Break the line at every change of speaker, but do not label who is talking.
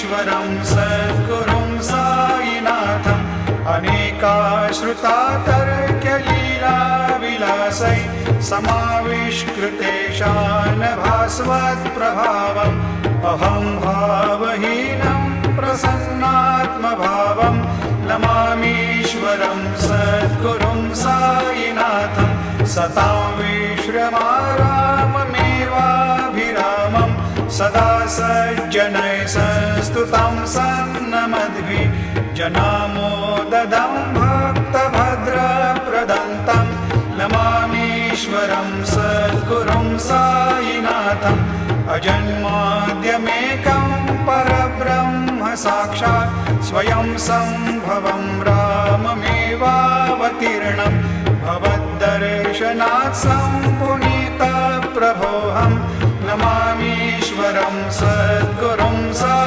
नमामीश्वरं सद्गुरुं सायिनाथम् अनेकाश्रुतातर्क्यलीलाविलासै समाविष्कृतेशान् भास्वत्प्रभावम् अहं भावहीनं प्रसन्नात्मभावं नमामीश्वरं सद्गुरुं सायिनाथं सतां विश्रमाराममेवाभिरामं सदा सज्जनैः संस्तुतं सन्नमद्भिः। जनामोददं भक्तभद्रप्रदन्तं। नमामीश्वरं सद्गुरुं सायिनाथम् अजन्माद्यमेकं परब्रह्म साक्षात्। स्वयं सम्भवं राममेवावतीर्णं भवद्दर्शनात् सम्पुनीतप्रभोऽहं नमामीश्वरं सद्गुरुं सायि